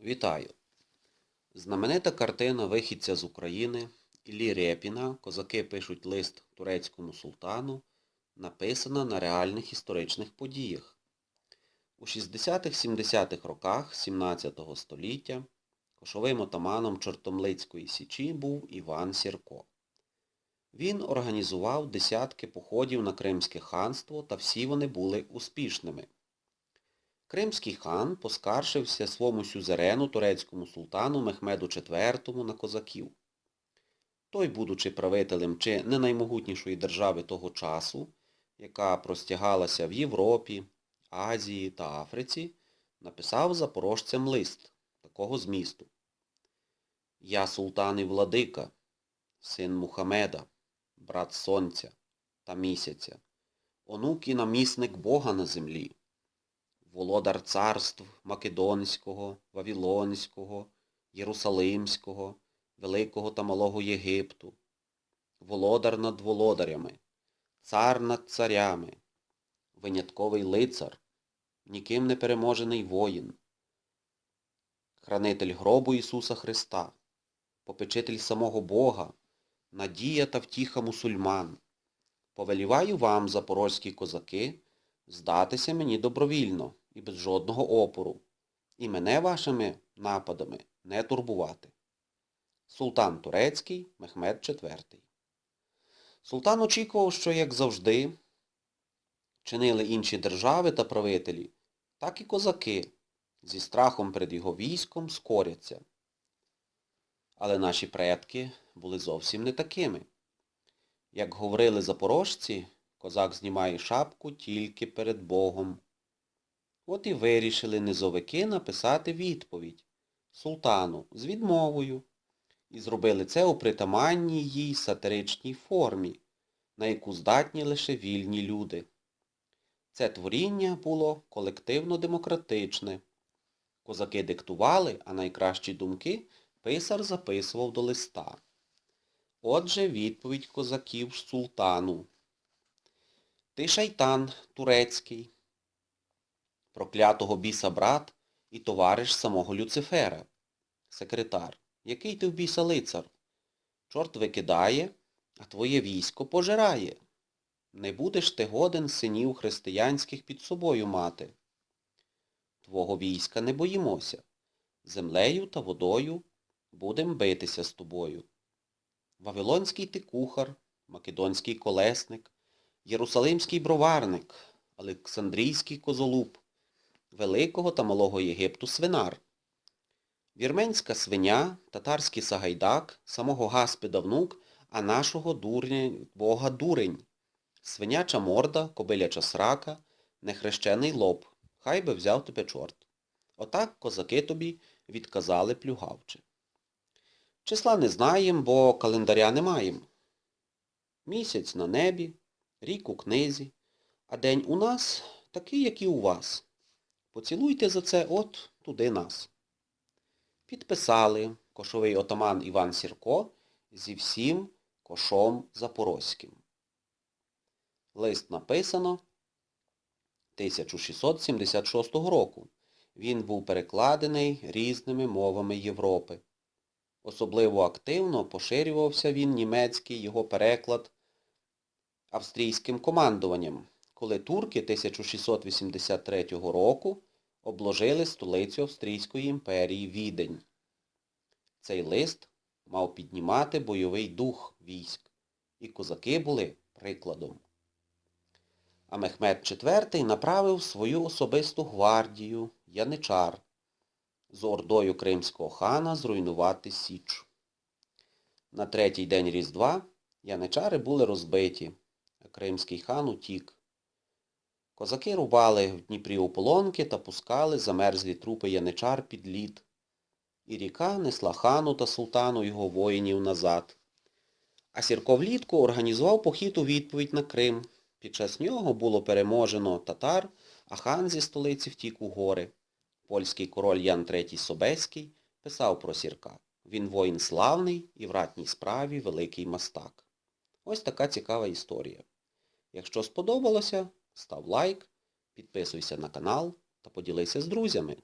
Вітаю! Знаменита картина вихідця з України Іллі Рєпіна «Козаки пишуть лист турецькому султану» написана на реальних історичних подіях. У 60-70-х роках 17 століття кошовим отаманом Чортомлицької січі був Іван Сірко. Він організував десятки походів на Кримське ханство та всі вони були успішними. Кримський хан поскаржився своєму сюзерену турецькому султану Мехмеду IV на козаків. Той, будучи правителем чи не наймогутнішої держави того часу, яка простягалася в Європі, Азії та Африці, написав запорожцям лист такого змісту. Я султан і владика, син Мухамеда, брат сонця та місяця, онук і намісник Бога на землі володар царств Македонського, Вавилонського, Єрусалимського, Великого та Малого Єгипту, володар над володарями, цар над царями, винятковий лицар, ніким не переможений воїн, хранитель гробу Ісуса Христа, попечитель самого Бога, надія та втіха мусульман. Повеліваю вам, запорозькі козаки, здатися мені добровільно і без жодного опору, і мене вашими нападами не турбувати. Султан Турецький Мехмед IV Султан очікував, що, як завжди, чинили інші держави та правителі, так і козаки зі страхом перед його військом скоряться. Але наші предки були зовсім не такими. Як говорили запорожці, Козак знімає шапку тільки перед Богом. От і вирішили низовики написати відповідь султану з відмовою. І зробили це у притаманній їй сатиричній формі, на яку здатні лише вільні люди. Це творіння було колективно-демократичне. Козаки диктували, а найкращі думки писар записував до листа. Отже, відповідь козаків султану. Ти шайтан турецький, проклятого біса брат і товариш самого Люцифера, секретар. Який ти в біса лицар? Чорт викидає, а твоє військо пожирає. Не будеш ти годен синів християнських під собою мати. Твого війська не боїмося. Землею та водою будем битися з тобою. Вавилонський ти кухар, македонський колесник, Єрусалимський броварник, Олександрійський козолуб, Великого та Малого Єгипту свинар, вірменська свиня, татарський сагайдак, самого Гаспіда внук, а нашого дурня, бога дурень, свиняча морда, кобиляча срака, нехрещений лоб, хай би взяв тебе чорт. Отак козаки тобі відказали плюгавче. Числа не знаєм, бо календаря не маєм. Місяць на небі, рік у книзі, а день у нас такий, як і у вас. Поцілуйте за це от туди нас. Підписали кошовий отаман Іван Сірко зі всім кошом Запорозьким. Лист написано 1676 року. Він був перекладений різними мовами Європи. Особливо активно поширювався він німецький його переклад австрійським командуванням, коли турки 1683 року обложили столицю Австрійської імперії Відень. Цей лист мав піднімати бойовий дух військ, і козаки були прикладом. А Мехмед IV направив свою особисту гвардію Яничар з ордою кримського хана зруйнувати Січ. На третій день Різдва яничари були розбиті, кримський хан утік. Козаки рубали в Дніпрі ополонки та пускали замерзлі трупи яничар під лід. І ріка несла хану та султану його воїнів назад. А Сірко влітку організував похід у відповідь на Крим. Під час нього було переможено татар, а хан зі столиці втік у гори. Польський король Ян III Собеський писав про Сірка. Він воїн славний і в ратній справі великий мастак. Ось така цікава історія. Якщо сподобалося, став лайк, підписуйся на канал та поділися з друзями.